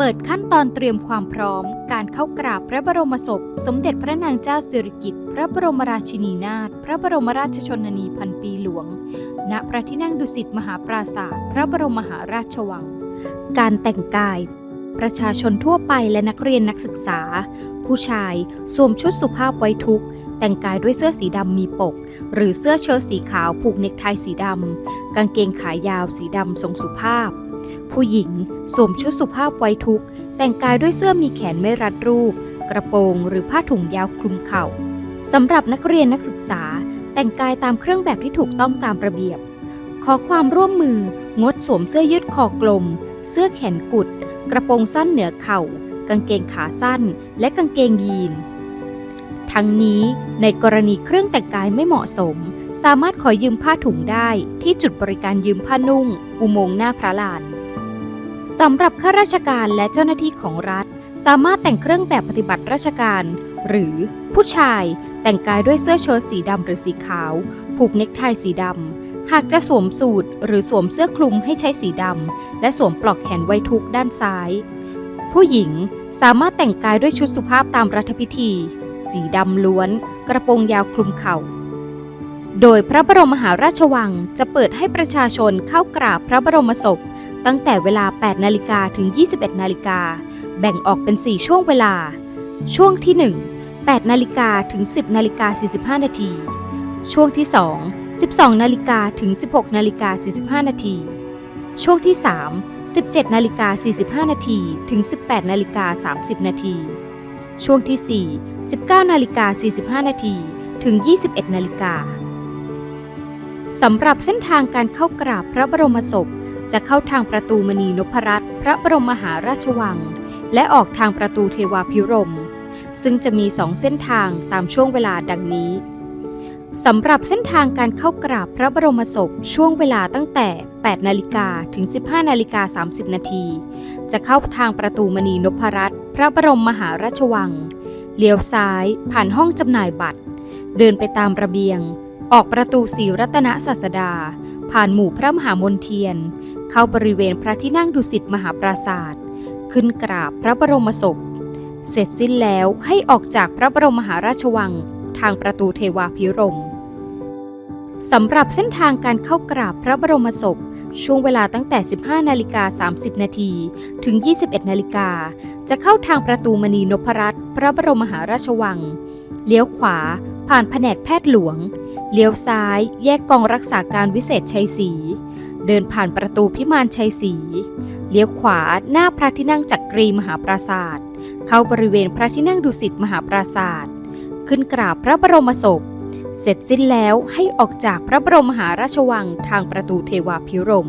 เปิดขั้นตอนเตรียมความพร้อม การเข้ากราบพระบรมศพ สมเด็จพระนางเจ้าสิริกิติ์พระบรมราชินีนาถพระบรมราชชนนีพันปีหลวง ณพระที่นั่งดุสิตมหาปราศาสตร์พระบรมมหาราชวัง การแต่งกาย ประชาชนทั่วไปและนักเรียนนักศึกษา ผู้ชายสวมชุดสุภาพไว้ทุกข์ แต่งกายด้วยเสื้อสีดำมีปก หรือเสื้อเชิ้ตสีขาวผูกเนคไทสีดำกางเกงขายาวสีดำทรงสุภาพ ผู้หญิงสวมชุดสุภาพไว้ทุก แต่งกายด้วยเสื้อมีแขนไม่รัดรูป กระโปรงหรือผ้าถุงยาวคลุมเข่าสำหรับนักเรียนนักศึกษา แต่งกายตามเครื่องแบบที่ถูกต้องตามระเบียบ ขอความร่วมมืองดสวมเสื้อยืดคอกลม เสื้อแขนกุด กระโปรงสั้นเหนือเข่า กางเกงขาสั้น และกางเกงยีน ทั้งนี้ในกรณีเครื่องแต่งกายไม่เหมาะสม สามารถขอยืมผ้าถุงได้ที่จุดบริการยืมผ้านุ่ง อุโมงค์หน้าพระลานสำหรับข้าราชการและเจ้าหน้าที่ของรัฐ สามารถแต่งเครื่องแบบปฏิบัติราชการ หรือผู้ชายแต่งกายด้วยเสื้อเชิ้ตสีดำหรือสีขาว ผูกเนคไทสีดำ หากจะสวมสูทหรือสวมเสื้อคลุมให้ใช้สีดำ และสวมปลอกแขนไว้ทุกด้านซ้าย ผู้หญิงสามารถแต่งกายด้วยชุดสุภาพตามรัฐพิธี สีดำล้วน กระโปรงยาวคลุมเข่า โดยพระบรมมหาราชวังจะเปิดให้ประชาชนเข้ากราบพระบรมศพ ตั้งแต่เวลา 8 นาฬิกาถึง 21 นาฬิกา แบ่งออกเป็น 4 ช่วงเวลา ช่วงที่ 1 8 นาฬิกาถึง 10 นาฬิกา 45 นาที ช่วงที่ 2 12 นาฬิกาถึง 16 นาฬิกา 45 นาที ช่วงที่ 3 17 นาฬิกา 45 นาที ถึง 18 นาฬิกา 30 นาที ช่วงที่ 4 19นาฬิกา45 นาที ถึง 21 นาฬิกาสำหรับเส้นทางการเข้ากราบพระบรมศพ จะเข้าทางประตูมณีนพรัตน์พระบรมมหาราชวัง และออกทางประตูเทวาพิรม ซึ่งจะมีสองเส้นทางตามช่วงเวลาดังนี้ สำหรับเส้นทางการเข้ากราบพระบรมศพช่วงเวลาตั้งแต่ 8 นาฬิกาถึง 15 นาฬิกา 30 นาที จะเข้าทางประตูมณีนพรัตน์พระบรมมหาราชวัง เลี้ยวซ้ายผ่านห้องจำหน่ายบัตร เดินไปตามระเบียง ออกประตูสีรัตนศาสดา ผ่านหมู่พระมหามนเทียน เข้าบริเวณพระที่นั่งดุสิตมหาปราศาสตร์ขึ้นกราบพระบรมศพ เสร็จสิ้นแล้วให้ออกจากพระบรมมหาราชวัง ทางประตูเทวาพิรม สำหรับเส้นทางการเข้ากราบพระบรมศพ ช่วงเวลาตั้งแต่ 15 นาฬิกา 30 นาทีถึง 21 นาฬิกา จะเข้าทางประตูมณีนพรัตน์พระบรมมหาราชวัง เลี้ยวขวา ผ่านแผนกแพทย์หลวง เลี้ยวซ้าย แยกกองรักษาการวิเศษชัยศรี เดินผ่านประตูพิมานชัยศรี เลี้ยวขวาหน้าพระที่นั่งจักรีมหาปราศาสตร์เข้าบริเวณพระที่นั่งดุสิตมหาปราศาสตร์ขึ้นกราบพระบรมศพ เสร็จสิ้นแล้วให้ออกจากพระบรมหาราชวังทางประตูเทวาพิรม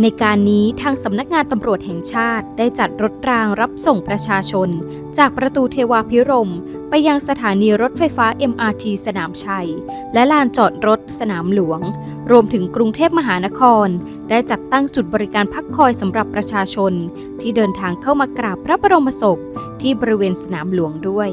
ในการนี้ทางสำนักงานตำรวจแห่งชาติได้จัดรถรางรับส่งประชาชน จากประตูเทวาพิรม ไปยังสถานีรถไฟฟ้า MRT สนามชัย และลานจอดรถสนามหลวง รวมถึงกรุงเทพมหานคร ได้จัดตั้งจุดบริการพักคอยสำหรับประชาชน ที่เดินทางเข้ามากราบพระบรมศพที่บริเวณสนามหลวงด้วย